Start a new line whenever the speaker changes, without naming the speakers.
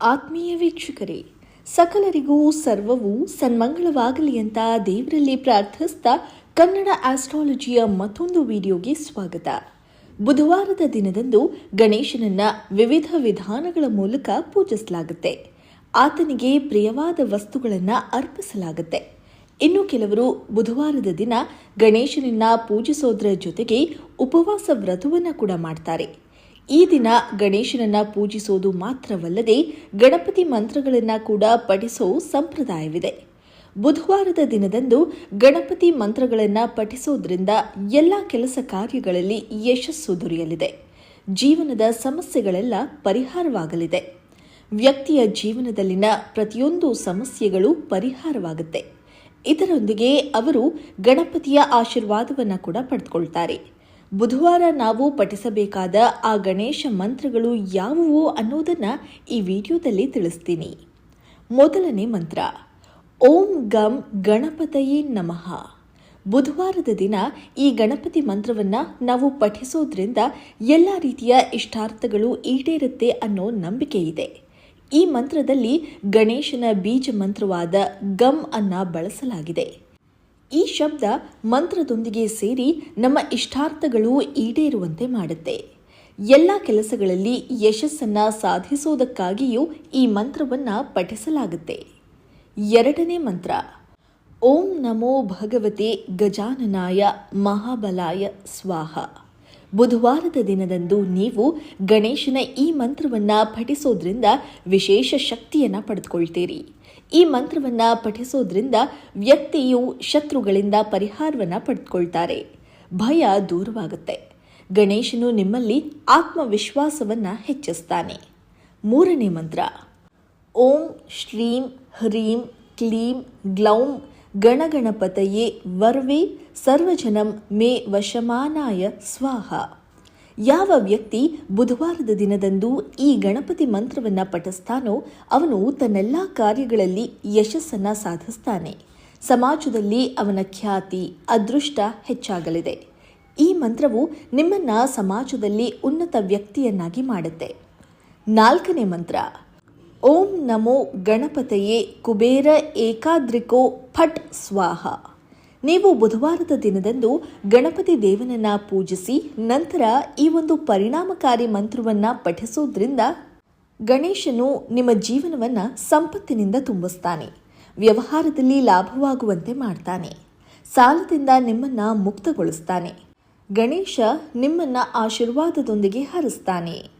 ಆತ್ಮೀಯ ವೀಕ್ಷಕರೇ, ಸಕಲರಿಗೂ ಸರ್ವವು ಸನ್ಮಂಗಳವಾಗಲಿ ಅಂತ ದೇವರಲ್ಲಿ ಪ್ರಾರ್ಥಿಸ್ತಾ ಕನ್ನಡ ಆಸ್ಟ್ರಾಲಜಿಯ ಮತ್ತೊಂದು ವಿಡಿಯೋಗೆ ಸ್ವಾಗತ. ಬುಧವಾರದ ದಿನದಂದು ಗಣೇಶನನ್ನ ವಿವಿಧ ವಿಧಾನಗಳ ಮೂಲಕ ಪೂಜಿಸಲಾಗುತ್ತೆ. ಆತನಿಗೆ ಪ್ರಿಯವಾದ ವಸ್ತುಗಳನ್ನು ಅರ್ಪಿಸಲಾಗುತ್ತೆ. ಇನ್ನು ಕೆಲವರು ಬುಧವಾರದ ದಿನ ಗಣೇಶನನ್ನ ಪೂಜಿಸೋದ್ರ ಜೊತೆಗೆ ಉಪವಾಸ ವ್ರತವನ್ನು ಕೂಡ ಮಾಡ್ತಾರೆ. ಈ ದಿನ ಗಣೇಶನನ್ನ ಪೂಜಿಸೋದು ಮಾತ್ರವಲ್ಲದೆ ಗಣಪತಿ ಮಂತ್ರಗಳನ್ನ ಕೂಡ ಪಠಿಸೋ ಸಂಪ್ರದಾಯವಿದೆ. ಬುಧವಾರದ ದಿನದಂದು ಗಣಪತಿ ಮಂತ್ರಗಳನ್ನ ಪಠಿಸೋದ್ರಿಂದ ಎಲ್ಲ ಕೆಲಸ ಕಾರ್ಯಗಳಲ್ಲಿ ಯಶಸ್ಸು ದೊರೆಯಲಿದೆ. ಜೀವನದ ಸಮಸ್ಯೆಗಳೆಲ್ಲ ಪರಿಹಾರವಾಗಲಿದೆ. ವ್ಯಕ್ತಿಯ ಜೀವನದಲ್ಲಿನ ಪ್ರತಿಯೊಂದು ಸಮಸ್ಯೆಗಳು ಪರಿಹಾರವಾಗುತ್ತೆ. ಇದರೊಂದಿಗೆ ಅವರು ಗಣಪತಿಯ ಆಶೀರ್ವಾದವನ್ನು ಕೂಡ ಪಡೆದುಕೊಳ್ತಾರೆ. ಬುಧವಾರ ನಾವು ಪಠಿಸಬೇಕಾದ ಆ ಗಣೇಶ ಮಂತ್ರಗಳು ಯಾವುವು ಅನ್ನೋದನ್ನು ಈ ವಿಡಿಯೋದಲ್ಲಿ ತಿಳಿಸ್ತೀನಿ. ಮೊದಲನೇ ಮಂತ್ರ, ಓಂ ಗಂ ಗಣಪತಯೇ ನಮಃ. ಬುಧವಾರದ ದಿನ ಈ ಗಣಪತಿ ಮಂತ್ರವನ್ನ ನಾವು ಪಠಿಸೋದ್ರಿಂದ ಎಲ್ಲ ರೀತಿಯ ಇಷ್ಟಾರ್ಥಗಳು ಈಡೇರುತ್ತೆ ಅನ್ನೋ ನಂಬಿಕೆ ಇದೆ. ಈ ಮಂತ್ರದಲ್ಲಿ ಗಣೇಶನ ಬೀಜ ಮಂತ್ರವಾದ ಗಮ್ ಅನ್ನ ಬಳಸಲಾಗಿದೆ. ಈ ಶಬ್ದ ಮಂತ್ರದೊಂದಿಗೆ ಸೇರಿ ನಮ್ಮ ಇಷ್ಟಾರ್ಥಗಳು ಈಡೇರುವಂತೆ ಮಾಡುತ್ತೆ. ಎಲ್ಲ ಕೆಲಸಗಳಲ್ಲಿ ಯಶಸ್ಸನ್ನ ಸಾಧಿಸುವುದಕ್ಕಾಗಿಯೂ ಈ ಮಂತ್ರವನ್ನ ಪಠಿಸಲಾಗುತ್ತೆ. ಎರಡನೇ ಮಂತ್ರ, ಓಂ ನಮೋ ಭಗವತೆ ಗಜಾನನಾಯ ಮಹಾಬಲಾಯ ಸ್ವಾಹ. ಬುಧವಾರದ ದಿನದಂದು ನೀವು ಗಣೇಶನ ಈ ಮಂತ್ರವನ್ನ ಪಠಿಸೋದ್ರಿಂದ ವಿಶೇಷ ಶಕ್ತಿಯನ್ನ ಪಡೆದುಕೊಳ್ತೀರಿ. ಈ ಮಂತ್ರವನ್ನ ಪಠಿಸೋದ್ರಿಂದ ವ್ಯಕ್ತಿಯು ಶತ್ರುಗಳಿಂದ ಪರಿಹಾರವನ್ನ ಪಡೆದುಕೊಳ್ತಾರೆ. ಭಯ ದೂರವಾಗುತ್ತೆ. ಗಣೇಶನು ನಿಮ್ಮಲ್ಲಿ ಆತ್ಮವಿಶ್ವಾಸವನ್ನ ಹೆಚ್ಚಿಸ್ತಾನೆ. ಮೂರನೇ ಮಂತ್ರ. ಓಂ ಶ್ರೀಂ ಹ್ರೀಂ ಕ್ಲೀಂ ಗ್ಲೌಂ ಗಣಗಣಪತಯೇ ವರ್ವೇ ಸರ್ವಜನಂ ಮೇ ವಶಮಾನಾಯ ಸ್ವಾಹ. ಯಾವ ವ್ಯಕ್ತಿ ಬುಧವಾರದ ದಿನದಂದು ಈ ಗಣಪತಿ ಮಂತ್ರವನ್ನ ಪಠಿಸ್ತಾನೋ ಅವನು ತನ್ನೆಲ್ಲ ಕಾರ್ಯಗಳಲ್ಲಿ ಯಶಸ್ಸನ್ನ ಸಾಧಿಸ್ತಾನೆ. ಸಮಾಜದಲ್ಲಿ ಅವನ ಖ್ಯಾತಿ, ಅದೃಷ್ಟ ಹೆಚ್ಚಾಗಲಿದೆ. ಈ ಮಂತ್ರವು ನಿಮ್ಮನ್ನ ಸಮಾಜದಲ್ಲಿ ಉನ್ನತ ವ್ಯಕ್ತಿಯನ್ನಾಗಿ ಮಾಡುತ್ತೆ. ನಾಲ್ಕನೇ ಮಂತ್ರ. ಓಂ ನಮೋ ಗಣಪತಯೇ ಕುಬೇರ ಏಕಾದ್ರಿಕೋ ಫಟ್ ಸ್ವಾಹ. ನೀವು ಬುಧವಾರದ ದಿನದಂದು ಗಣಪತಿ ದೇವನನ್ನ ಪೂಜಿಸಿ ನಂತರ ಈ ಒಂದು ಪರಿಣಾಮಕಾರಿ ಮಂತ್ರವನ್ನ ಪಠಿಸೋದ್ರಿಂದ ಗಣೇಶನು ನಿಮ್ಮ ಜೀವನವನ್ನು ಸಂಪತ್ತಿನಿಂದ ತುಂಬಿಸ್ತಾನೆ, ವ್ಯವಹಾರದಲ್ಲಿ ಲಾಭವಾಗುವಂತೆ ಮಾಡ್ತಾನೆ, ಸಾಲದಿಂದ ನಿಮ್ಮನ್ನ ಮುಕ್ತಗೊಳಿಸ್ತಾನೆ, ಗಣೇಶ ನಿಮ್ಮನ್ನ ಆಶೀರ್ವಾದದೊಂದಿಗೆ ಹರಿಸ್ತಾನೆ.